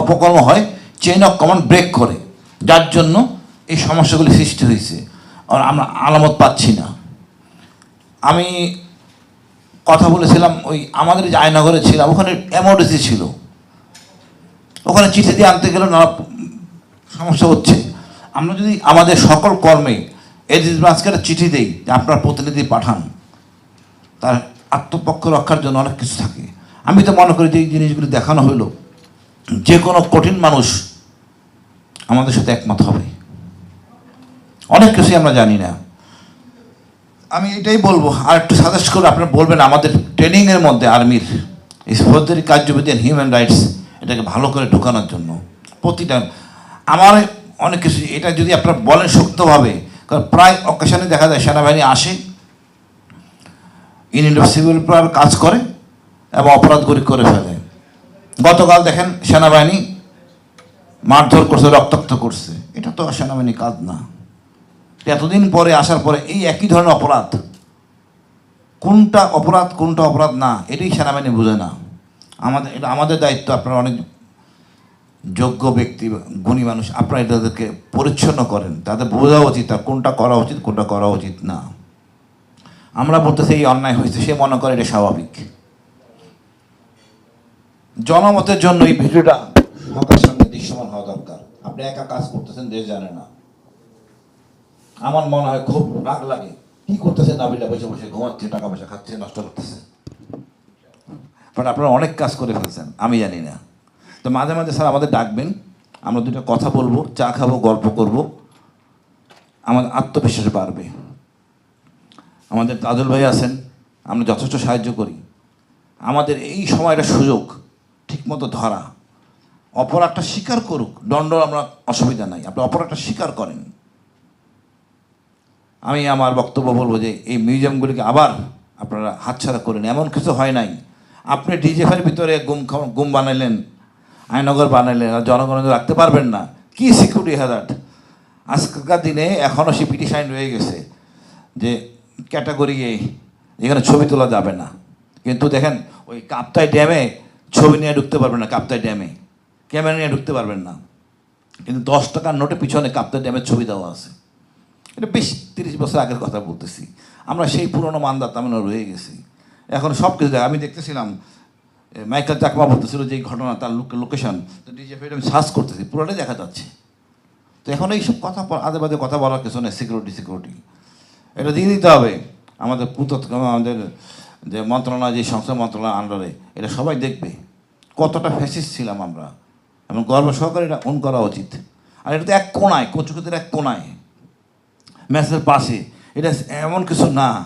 অপকর্ম হয় chain of command break করে। যার জন্য এই সমস্যাগুলি সৃষ্টি হয়েছে। আর আমরা আলামত পাচ্ছি না। আমি কথা বলেছিলাম ওই আমাদের যে আয়নগরে ছিলাম, ওখানে এমার্জেন্সি ছিল। ওখানে চিঠি দিয়ে আনতে গেলে নানা সমস্যা হচ্ছে। আমরা যদি আমাদের সকল কর্মে এডিস ব্রাঞ্চকে একটা চিঠি দেই, যে আপনার প্রতিনিধি পাঠান, তার আত্মপক্ষ রক্ষার জন্য অনেক কিছু থাকে। আমি তো মনে করি যে এই জিনিসগুলি দেখানো হইল যে কোনো কঠিন মানুষ আমাদের সাথে একমত হবে। অনেক কিছুই আমরা জানি না। আমি এটাই বলব, আর একটু সাজেস্ট করে আপনারা বলবেন আমাদের ট্রেনিংয়ের মধ্যে আর্মির এই ফৌজদারি কার্যবিধি হিউম্যান রাইটস এটাকে ভালো করে ঢোকানোর জন্য। প্রতিটা, আমার অনেক কিছু, এটা যদি আপনারা বলেন শক্তভাবে কারণ প্রায় অকেশনে দেখা যায় সেনাবাহিনী আসে ইন সিভিল কাজ করে, এবং অপরাধগুলি করে ফেলে। গতকাল দেখেন সেনাবাহিনী মারধর করছে, রক্তাক্ত করছে। এটা তো সেনাবাহিনী কাজ না। এতদিন পরে আসার পরে এই একই ধরনের অপরাধ। কোনটা অপরাধ কোনটা অপরাধ না, এটাই সেনাবাহিনী বুঝে না। আমাদের, এটা আমাদের দায়িত্ব, আপনারা অনেক যোগ্য ব্যক্তি, গুণী মানুষ, আপনারা এটাদেরকে পরিচ্ছন্ন করেন। তাদের বোঝা উচিত আর কোনটা করা উচিত, কোনটা করা উচিত না। আমরা বলতেছি এই অন্যায় হয়েছে, সে মনে করে এটা স্বাভাবিক। জনমতের জন্য এই ভিডিওটা সবার সামনে দৃশ্যমান হওয়া দরকার। আপনি একা কাজ করতেছেন, দেশ জানে না। আমার মনে হয় খুব রাগ লাগে। কি করতেছে নাবিলা? বসে বসে ঘুমাচ্ছে, টাকা পয়সা খাচ্ছে, নষ্ট করতেছে। বাট আপনারা অনেক কাজ করে ফেলছেন, আমি জানি না। তো মাঝে মাঝে স্যার আমাদের ডাকবেন, আমরা দুটো কথা বলব, চা খাব, গল্প করব। আমাদের আত্মবিশ্বাস বাড়বে। আমাদের তাজুল ভাই আছেন, আমরা যথেষ্ট সাহায্য করি। আমাদের এই সময়টা সুযোগ। ঠিকমতো ধরা। অপরাধটা স্বীকার করুক দণ্ড আমরা অসুবিধা নাই। আপনি অপরাধটা স্বীকার করেন। আমি আমার বক্তব্য বলব যে এই মিউজিয়ামগুলিকে আবার আপনারা হাতছাড়া করেন এমন কিছু হয় নাই। আপনি ডিজেফের ভিতরে গুম গুম বানাইলেন, আইনগর বানাইলেন, আর জনগণ রাখতে পারবেন না। কি সিকিউরিটি হ্যাজার্ড আজকালকার দিনে এখনও সে পিটিশন রয়ে গেছে যে ক্যাটাগরি এ এখানে ছবি তোলা যাবে না। কিন্তু দেখেন, ওই কাপ্তাই ড্যামে ছবি নিয়ে ঢুকতে পারবেন না কাপ্তাই ড্যামে। ক্যামেরা নিয়ে ঢুকতে পারবেন না। কিন্তু দশ টাকার নোটে পিছনে কাপ্তাই ড্যামের ছবি দেওয়া আছে। এটা বেশ তিরিশ বছর আগের কথা বলতেছি। আমরা সেই পুরনো মান্দার তামিল রয়ে গেছি। এখন সব কিছু আমি দেখতেছিলাম মাইকেল চাকমা বলতেছিল যে ঘটনা তার লোকেশন তো ডিজে ফেড আমি সার্চ করতেছি, পুরোটাই দেখা যাচ্ছে। তো এখন এইসব কথা আদে বাদে কথা বলার কিছু নেই সিকিউরিটি সিকিউরিটি এটা দিয়ে দিতে হবে। আমাদের পুত আমাদের যে মন্ত্রণালয়, যে সংস্থা মন্ত্রণালয় আন্ডারে এটা সবাই দেখবে। কতটা ফ্যাসিস্ট ছিলাম আমরা। এবং গর্ব সহকারে এটা অন করা উচিত। আর এটা তো এক কোনায় কচুকুতির এক কোনায় ম্যাচের পাশে। এটা এমন কিছু না।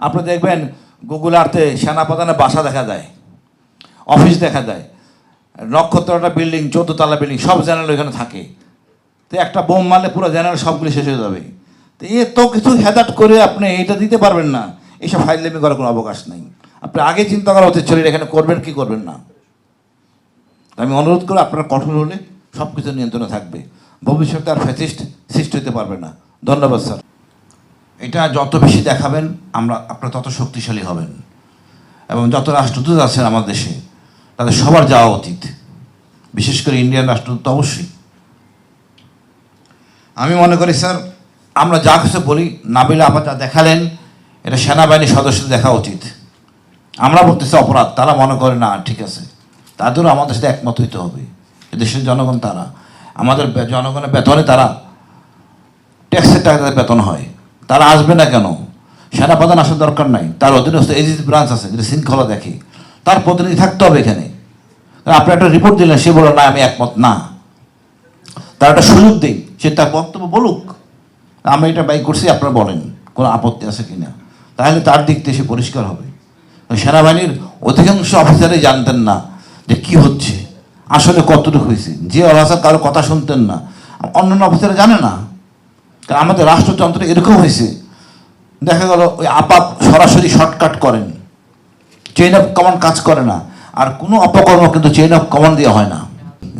আপনি দেখবেন গুগল আর্থে সেনাপ্রধানের বাসা দেখা যায়। অফিস দেখা যায়। নক্ষত্রটা বিল্ডিং চোদ্দতলা বিল্ডিং সব জেনারেল ওইখানে থাকে। তো একটা বোম মারলে পুরো জেনারেল সবগুলি শেষ হয়ে যাবে। তো এ তো কিছু হেদাট করে আপনি এটা দিতে পারবেন না। এইসব ফাইজলামি করার কোনো অবকাশ নেই। আপনি আগে চিন্তা করা উচিত ছিল এখানে করবেন কি করবেন না। আমি অনুরোধ করি আপনারা কঠোর হলে সব কিছু নিয়ন্ত্রণে থাকবে। ভবিষ্যতে আর ফ্যাসিস্ট সৃষ্টি হতে পারবে না। ধন্যবাদ, স্যার। এটা যত বেশি দেখাবেন, আমরা, আপনারা তত শক্তিশালী হবেন। এবং যত রাষ্ট্রদূত আছেন আমার দেশে, তাদের সবার যাওয়া উচিত বিশেষ করে ইন্ডিয়ান রাষ্ট্রদূত অবশ্যই। আমি মনে করি, স্যার, আমরা যা কিছু বলি, নাবিলা আপা যা দেখালেন, এটা সেনাবাহিনীর সদস্যদের দেখা উচিত আমরা বলতেছি অপরাধ, তারা মনে করে না, ঠিক আছে। তাদেরও আমাদের সাথে একমত হইতে হবে। দেশের জনগণ তারা। আমাদের জনগণের বেতনে তারা ট্যাক্সের টাকা তাদের বেতন হয়। তারা আসবে না কেন? সেনাপ্রধান আসার দরকার নাই। তার অধীনস্থ এজিস ব্রাঞ্চ আছে, যেটা শৃঙ্খলা দেখে। তার প্রতিনিধি থাকতে হবে এখানে। আপনি একটা রিপোর্ট দিলেন, সে বলল, না, আমি একমত না। তার একটা সুযোগ দিই সে তার বক্তব্য বলুক। আমরা এটা বাই করছি, আপনারা বলেন, কোনো আপত্তি আছে কি না তাহলে তার দিক থেকে সে পরিষ্কার হবে। সেনাবাহিনীর অধিকাংশ অফিসারই জানতেন না। যে কি হচ্ছে? আসলে কতটুকু হয়েছে? যে হাসান কারও কথা শুনতেন না। অন্যান্য অফিসাররা জানে না। কারণ আমাদের রাষ্ট্রযন্ত্র এরকম হয়েছে। দেখা গেল ওই আপাত সরাসরি শর্টকাট করেন। চেইন অফ কমান্ড কাজ করে না। আর কোনো অপকর্ম কিন্তু চেইন অফ কমান্ড দেওয়া হয় না।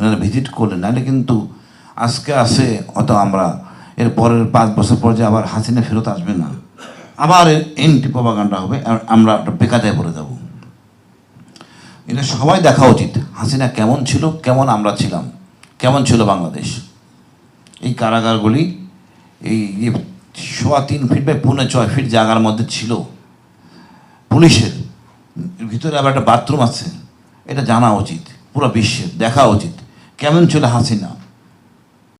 এনারা ভিজিট করলেন, নাহলে কিন্তু আজকে আসে অত আমরা এর পরের পাঁচ বছর পর যে আবার হাসিনা ফেরত আসবে না। আবার এন্টি প্রপাগান্ডা হবে আমরা একটা বেকাদায় পড়ে যাব। এটা সবাই দেখা উচিত। হাসিনা কেমন ছিল, কেমন আমরা ছিলাম, কেমন ছিল বাংলাদেশ? এই কারাগারগুলি, এই সোয়া তিন ফিট বা পুনে ছয় ফিট জায়গার মধ্যে ছিল। পুলিশের ভিতরে আবার একটা বাথরুম আছে। এটা জানা উচিত, পুরো বিশ্বের, দেখা উচিত। কেমন ছিল হাসিনা?